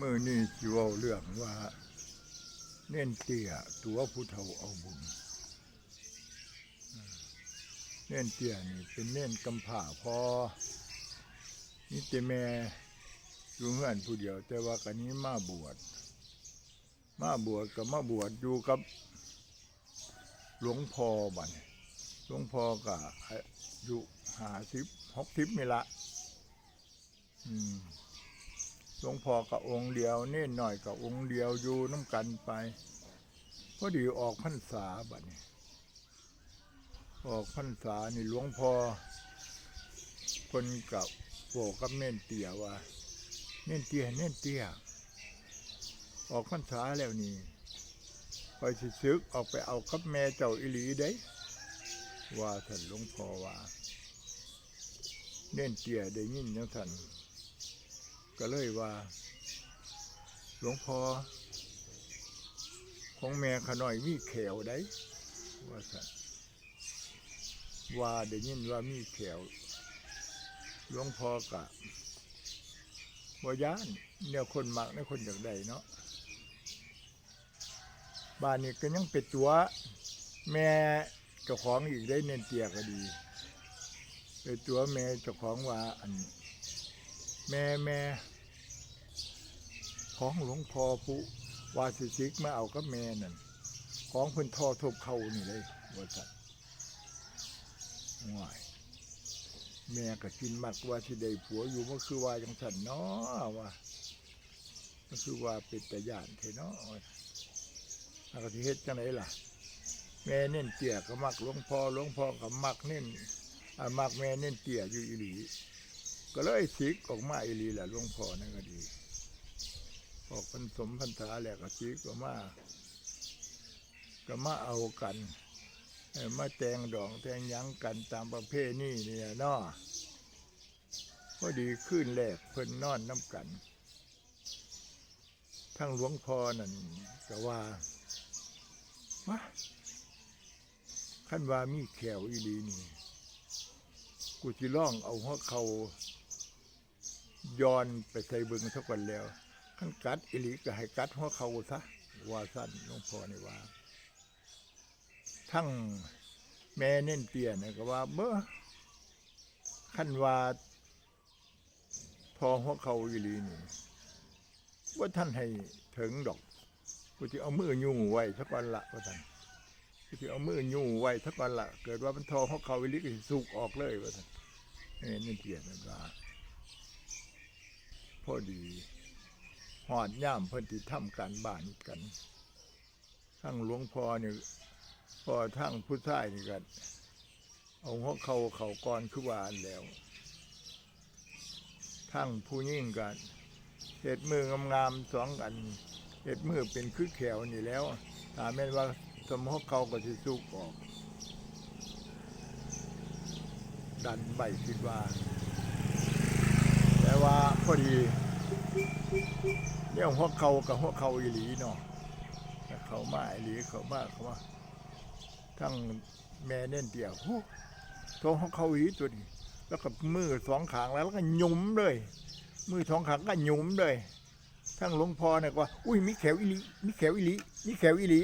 มื่อนี่สิเว้าเรื่องว่า เน้นเตี้ยตัวผู้เฒ่าเอาบุญเน้นเตี้ยนี่เป็นเน้นกำผ่าพอนี่แต่แม่อยู่เฮือนผู้เดียว แต่ว่ากันนี้มาบวชมาบวชกับมาบวชอยู่กับ หลวงพ่อบันหลวงพ่อก็อายุหาสิบหกสิบนี่ละอืม หลวงพ่อกับองค์เดียวเน่นหน่อยกับองค์เดียวอยู่น้ำกันไปพอดีออกพรรษาบัดนี้ออกพรรษานี่หลวงพ่อคนกับโบกับเน่นเตียว่าเน่นเตียเน่นเตียออกพรรษาแล้วนี่คอยสิซึกออกไปเอากับแม่เจ้าอิหลีได้ ว่าท่านหลวงพ่อว่า เน่นเตียได้ยินยังท่าน ก็เลยว่า หลวงพ่อของแม่ขน่อยมีแขวได้ว่าสันว่าได้ยินว่ามีแขวหลวงพ่อกะบ่ย่านเนี่ยคนมักเนี่ยคนอยากได้เนาะบ้านนี้ก็ยังเป็นตัว แม่เจ้าของอีกได้เน้นเตียก็ดีเป็นตัวแม่เจ้าของว่าอัน แม่แม่ของหลวงพ่อผู้วาสิสิกมาเอากับแม่นั่นของเพิ่นทอทบเขานี่เลยว่าจัดง่ายแม่ก็กินมักว่าที่ได้ผัวอยู่มันคือว่าจังสันเนาะว่ามันคือว่าเป็นตะยานเทเนาะแล้ก็ที่เฮ็ดจังไหนล่ะ แม่เน้นเตี่ยก็มักหลวงพ่อหลวงพ่อก็มักเน้นอ่ามักแม่เน้นเตี่ยอยู่อีหลี ก็เลยสิกออกมาอีลีแหละหลวงพ่อนั่นก็ดี ออกพรรสมพรรษาแหล้วก็สิกออกมาก็มาเอากันมาแตงดองแตงยังกันตามประเพณีนี่แหละเนาะพอดีขึ้นแรกเพิ่นนอนน้ำกัน ทั้งหลวงพ่อนั่นก็ว่าว่าขั้นว่ามีแขวอีลีนี่ กูสิล่องเอาหัวเขา ย้อนไปใส่เบิงสักวันแล้วขั้นกัดอิลิก็ให้กัดหัวเขาซะว่าสั้นหลวงพ่อนี่ว่า ทั้งแม่เน้นเตี้ยนี่ยก็ว่าเบ้อขั้นว่าพอหัวเขาอิลีนี่ว่าท่านให้ถึงดอกกูจะเอามือยุ่งไว้สักวันละว่าท่านกูจะเอามือยุ่งไว้สักวันละเกิดว่ามันทอหัวเขาอิลีก็สุกออกเลยว่าท่านเอ้นเกียรติมันว่า พอดีหอดย่ามเพิ่นที่ทำการบ้านกัน ทั้งหลวงพ่อนี่พอทั้งผู้ชายนี่กันเอาหัวเขาเขาก่อนคือวานแล้ว ทั้งผู้ยิ่งกันเห็ดมืองามๆสองอันเห็ดมือเป็นคือแขวนี่แล้วถ้าแม่นว่าสมหัวเขาก็สิสุกออก ดันใบคิดว่า ว่าพอดีเนี่ยหัวเขากับหัวเขาอีหลีเนาะเขามาอีหลีเขามาเขามาทั้งแม่เน่นเตี่ยวหูท้องหัวเขาอีตัวนี้แล้วก็มือสองขางแล้วแล้วก็หยุมเลย มือสองขางก็หยุมเลยทั้งหลวงพ่อเนี่ยกว่า อุ้ยมีแขวอีหลีมีแขวอีหลีมีแขวอีหลี